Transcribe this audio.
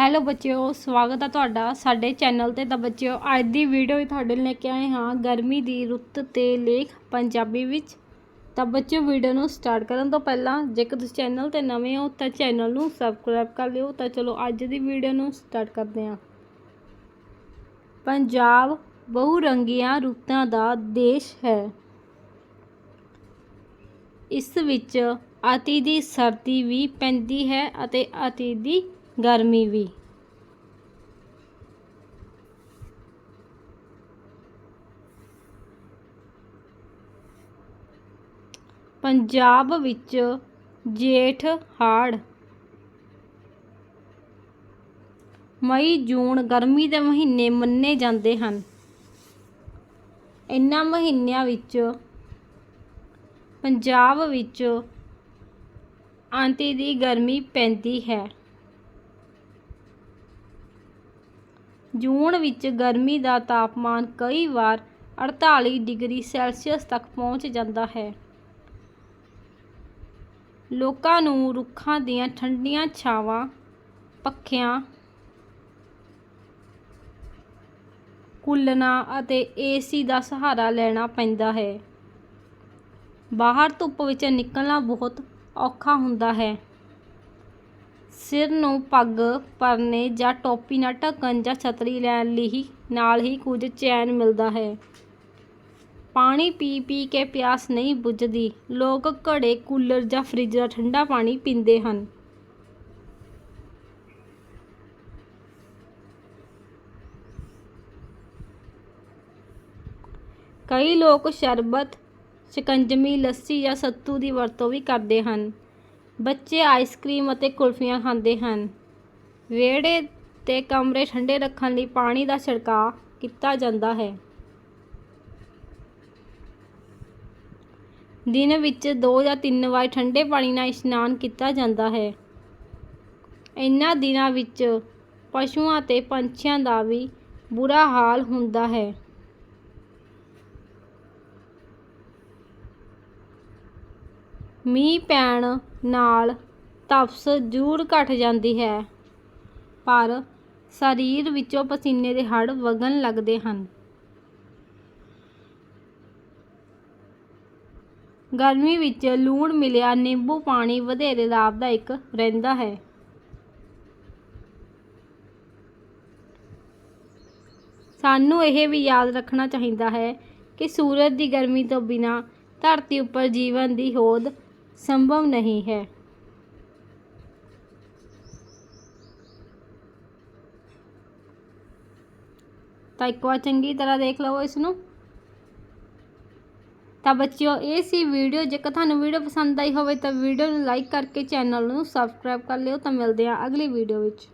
Hello ਬੱਚਿਓ, ਸਵਾਗਤ ਹੈ ਤੁਹਾਡਾ ਸਾਡੇ ਚੈਨਲ ਤੇ। ਤਾਂ ਬੱਚਿਓ, ਅੱਜ ਦੀ ਵੀਡੀਓ ਵੀ ਤੁਹਾਡੇ ਲਈ ਲੈ ਕੇ ਆਏ ਹਾਂ ਗਰਮੀ ਦੀ ਰੁੱਤ ਤੇ ਲੇਖ ਪੰਜਾਬੀ ਵਿੱਚ। ਤਾਂ ਬੱਚਿਓ ਵੀਡੀਓ ਨੂੰ ਸਟਾਰਟ ਕਰਨ ਤੋਂ ਪਹਿਲਾਂ ਜੇਕਰ ਤੁਸੀਂ ਚੈਨਲ ਤੇ ਨਵੇਂ ਹੋ ਤਾਂ ਚੈਨਲ ਨੂੰ ਸਬਸਕ੍ਰਾਈਬ ਕਰ ਲਿਓ। ਤਾਂ ਚਲੋ, ਅੱਜ ਦੀ ਵੀਡੀਓ ਨੂੰ ਸਟਾਰਟ ਕਰਦੇ ਹਾਂ। ਪੰਜਾਬ ਬਹੁ ਰੰਗੀਆਂ ਰੁੱਤਾਂ ਦਾ ਦੇਸ਼ ਹੈ। ਇਸ ਵਿੱਚ ਅਤੀ ਦੀ ਸਰਦੀ ਵੀ ਪੈਂਦੀ ਹੈ ਅਤੇ ਅਤੀ ਦੀ ਗਰਮੀ ਵੀ। ਪੰਜਾਬ ਵਿੱਚ ਜੇਠ ਹਾੜ। ਮਈ, ਜੂਨ ਗਰਮੀ ਦੇ ਮਹੀਨੇ ਮੰਨੇ ਜਾਂਦੇ ਹਨ। ਇਨ੍ਹਾਂ ਮਹੀਨਿਆਂ ਵਿੱਚ ਪੰਜਾਬ ਵਿੱਚ ਆਂਤੀ ਦੀ ਗਰਮੀ ਪੈਂਦੀ ਹੈ। ਜੂਨ ਵਿੱਚ ਗਰਮੀ ਦਾ ਤਾਪਮਾਨ ਕਈ ਵਾਰ 48 ਡਿਗਰੀ ਸੈਲਸੀਅਸ ਤੱਕ ਪਹੁੰਚ ਜਾਂਦਾ ਹੈ। ਲੋਕਾਂ ਨੂੰ ਰੁੱਖਾਂ ਦੀਆਂ ਠੰਡੀਆਂ ਛਾਵਾਂ, ਪੱਖਿਆਂ, ਕੂਲਰਾਂ ਅਤੇ ਏਸੀ ਦਾ ਸਹਾਰਾ ਲੈਣਾ ਪੈਂਦਾ ਹੈ। ਬਾਹਰ ਧੁੱਪ ਵਿੱਚ ਨਿਕਲਣਾ ਬਹੁਤ ਔਖਾ ਹੁੰਦਾ ਹੈ। ਸਿਰ ਨੂੰ ਪੱਗ ਪਰਨੇ ਜਾਂ ਟੋਪੀ ਨਾਲ ਢੱਕਣ ਜਾਂ ਛਤਰੀ ਲੈਣ ਲਈ ਨਾਲ ਹੀ ਕੁਝ ਚੈਨ ਮਿਲਦਾ ਹੈ। ਪਾਣੀ ਪੀ ਪੀ ਕੇ ਪਿਆਸ ਨਹੀਂ ਬੁੱਝਦੀ। ਲੋਕ ਘੜੇ, ਕੂਲਰ ਜਾਂ ਫਰਿੱਜ ਦਾ ਠੰਡਾ ਪਾਣੀ ਪੀਂਦੇ ਹਨ। ਕਈ ਲੋਕ ਸ਼ਰਬਤ ਸ਼ਿਕੰਜਵੀ ਲੱਸੀ ਜਾਂ ਸੱਤੂ ਦੀ ਵਰਤੋਂ ਵੀ ਕਰਦੇ ਹਨ। ਬੱਚੇ ਆਈਸਕ੍ਰੀਮ ਅਤੇ ਕੁਲਫੀਆਂ ਖਾਂਦੇ ਹਨ। ਵਿਹੜੇ ਤੇ ਕਮਰੇ ਠੰਡੇ ਰੱਖਣ ਲਈ ਪਾਣੀ ਦਾ ਛਿੜਕਾਅ ਕੀਤਾ ਜਾਂਦਾ ਹੈ। ਦਿਨ ਵਿੱਚ ਦੋ ਜਾਂ ਤਿੰਨ ਵਾਰ ਠੰਡੇ ਪਾਣੀ ਨਾਲ ਇਸ਼ਨਾਨ ਕੀਤਾ ਜਾਂਦਾ ਹੈ। ਇਨ੍ਹਾਂ ਦਿਨਾਂ ਵਿੱਚ ਪਸ਼ੂਆਂ ਤੇ ਪੰਛੀਆਂ ਦਾ ਵੀ ਬੁਰਾ ਹਾਲ ਹੁੰਦਾ ਹੈ। ਮੀਂਹ ਪੈਣ ਨਾਲ ਤਪਸ਼ ਜ਼ਰੂਰ ਘਟ ਜਾਂਦੀ ਹੈ, ਪਰ ਸਰੀਰ ਵਿੱਚੋਂ ਪਸੀਨੇ ਦੇ ਹੜ੍ਹ ਵਗਣ ਲੱਗਦੇ ਹਨ। ਗਰਮੀ ਵਿੱਚ ਲੂਣ ਮਿਲਿਆ ਨਿੰਬੂ ਪਾਣੀ ਵਧੇਰੇ ਲਾਭਦਾਇਕ ਰਹਿੰਦਾ ਹੈ। ਸਾਨੂੰ ਇਹ ਵੀ ਯਾਦ ਰੱਖਣਾ ਚਾਹੀਦਾ ਹੈ ਕਿ ਸੂਰਜ ਦੀ ਗਰਮੀ ਤੋਂ ਬਿਨਾਂ ਧਰਤੀ ਉੱਪਰ ਜੀਵਨ ਦੀ ਹੋਂਦ ਸੰਭਵ ਨਹੀਂ ਹੈ। ਤਾਂ ਇੱਕ ਵਾਰ ਚੰਗੀ ਤਰ੍ਹਾਂ ਦੇਖ ਲਵੋ ਇਸ ਨੂੰ ਤਾਂ ਬੱਚਿਓ, ਇਹ ਸੀ ਵੀਡੀਓ। ਜੇਕਰ ਤੁਹਾਨੂੰ ਵੀਡੀਓ ਪਸੰਦ ਆਈ ਹੋਵੇ ਤਾਂ ਵੀਡੀਓ ਨੂੰ ਲਾਈਕ ਕਰਕੇ ਚੈਨਲ ਨੂੰ ਸਬਸਕ੍ਰਾਈਬ ਕਰ ਲਿਓ। ਤਾਂ ਮਿਲਦੇ ਹਾਂ ਅਗਲੀ ਵੀਡੀਓ ਵਿੱਚ।